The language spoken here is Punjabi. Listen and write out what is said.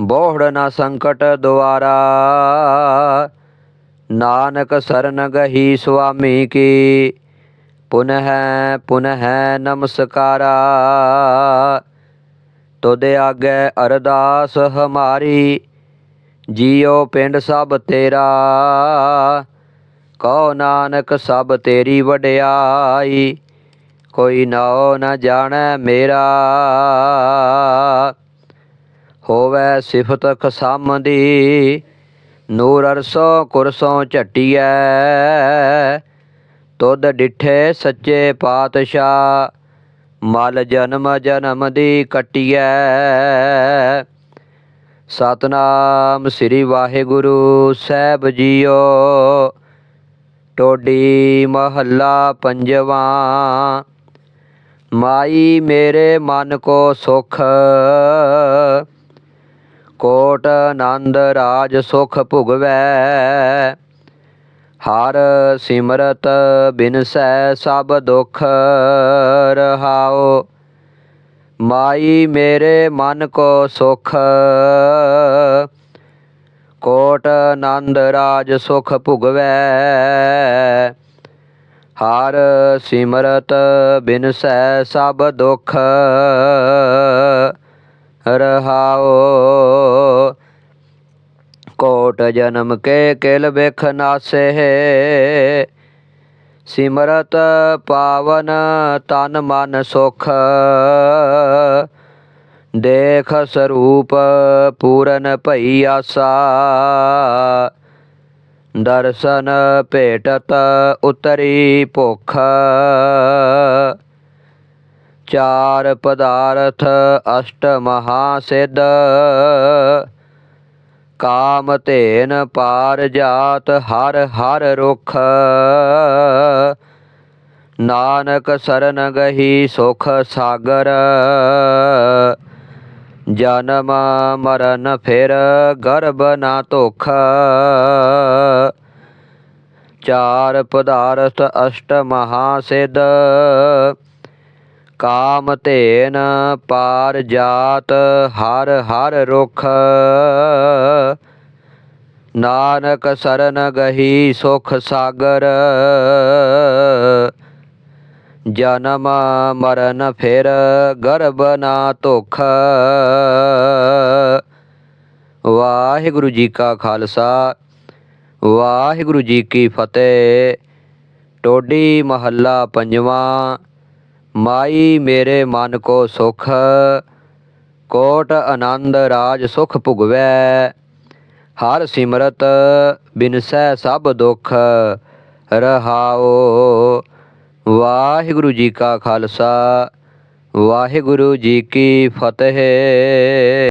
ਬੋਹੜ ਨਾ ਸੰਕਟ ਦੁਆਰਾ। ਨਾਨਕ ਸਰਨ ਗਹੀ ਸੁਆਮੀ ਕੀ। ਪੁਨਹ ਪੁਨਹ ਨਮਸਕਾਰਾ। ਤੁਦੇ ਆਗੇ ਅਰਦਾਸ ਹਮਾਰੀ, ਜੀਉ ਪਿੰਡ ਸਭ ਤੇਰਾ। ਕਹੋ ਨਾਨਕ ਸਭ ਤੇਰੀ ਵਡਿਆਈ, ਕੋਈ ਨਾਉ ਨਾ ਜਾਣੈ ਮੇਰਾ। ਹੋਵੇ ਸਿਫਤ ਖਸਮ ਦੀ ਨੂਰ ਅਰਸੋਂ ਕੁਰਸੋਂ ਝਟੀਐ। ਤੁਧ ਡਿਠੇ ਸੱਚੇ ਪਾਤਸ਼ਾਹ, ਮਲ ਜਨਮ ਜਨਮ ਦੀ ਕਟੀਐ। ਸਤਨਾਮ ਸ੍ਰੀ ਵਾਹਿਗੁਰੂ ਸਾਹਿਬ ਜੀਓ, ਟੋਡੀ ਮਹੱਲਾ ਪੰਜਵਾ। ਮਾਈ ਮੇਰੇ ਮਨ ਕੋ ਸੁਖ ਕੋਟ ਆਨੰਦ ਰਾਜ ਸੁਖ ਭੁਗਵੈ। ਹਰ ਸਿਮਰਤ ਬਿਨਸੈ ਸਭ ਦੁਖ ਰਹਾਓ ਮਾਈ ਮੇਰੇ ਮਨ ਕੋ ਸੁਖ। ਕੋਟ ਆਨੰਦ ਰਾਜ ਸੁਖ ਭੁਗਵੈ। ਹਰ ਸਿਮਰਤ ਬਿਨਸੈ ਸਭ ਦੁਖ ਰਹਾਓ ਕੋਟ ਜਨਮ ਕੇ ਕਿਲ ਬਿਖ ਨਾਸੇ। ਸਿਮਰਤ ਪਾਵਨ ਤਨ ਮਨ ਸੁਖ। ਦੇਖ ਸਰੂਪ ਪੂਰਨ ਭਈ ਆਸਾ। ਦਰਸ਼ਨ ਭੇਟਤ ਉਤਰੀ ਭੁਖ। ਚਾਰ ਪਦਾਰਥ ਅਸ਼ਟ ਮਹਾ ਸਿੱਧ। ਕਾਮ ਧੇਨ ਪਾਰ ਜਾਤ ਹਰ ਹਰ ਰੁਖ। ਨਾਨਕ ਸਰਨ ਗਹੀ ਸੁਖ ਸਾਗਰ। ਜਨਮ ਮਰਨ ਫਿਰ ਗਰਭ ਨਾ ਧੋਖ। ਚਾਰ ਪਦਾਰਥ ਅਸ਼ਟ ਮਹਾ ਸਿੱਧ ਕਾਮ ਧੇਨ ਪਾਰ ਜਾਤ ਹਰ ਹਰ ਰੁਖ। ਨਾਨਕ ਸਰਨ ਗਹੀ ਸੁਖ ਸਾਗਰ। ਜਨਮ ਮਰਨ ਫਿਰ ਗਰਭ ਨਾ ਧੋਖ। ਵਾਹਿਗੁਰੂ ਜੀ ਕਾ ਖਾਲਸਾ, ਵਾਹਿਗੁਰੂ ਜੀ ਕੀ ਫਤਿਹ। ਟੋਡੀ ਮਹੱਲਾ ਪੰਜਵਾਂ ਮਾਈ ਮੇਰੇ ਮਨ ਕੋ ਸੁਖ, ਕੋਟ ਆਨੰਦ ਰਾਜ ਸੁਖ ਭੁਗਵੈ। ਹਰ ਸਿਮਰਤ ਬਿਨਸੈ ਸਭ ਦੁਖ ਰਹਾਓ ਵਾਹਿਗੁਰੂ ਜੀ ਕਾ ਖਾਲਸਾ, ਵਾਹਿਗੁਰੂ ਜੀ ਕੀ ਫਤਿਹ।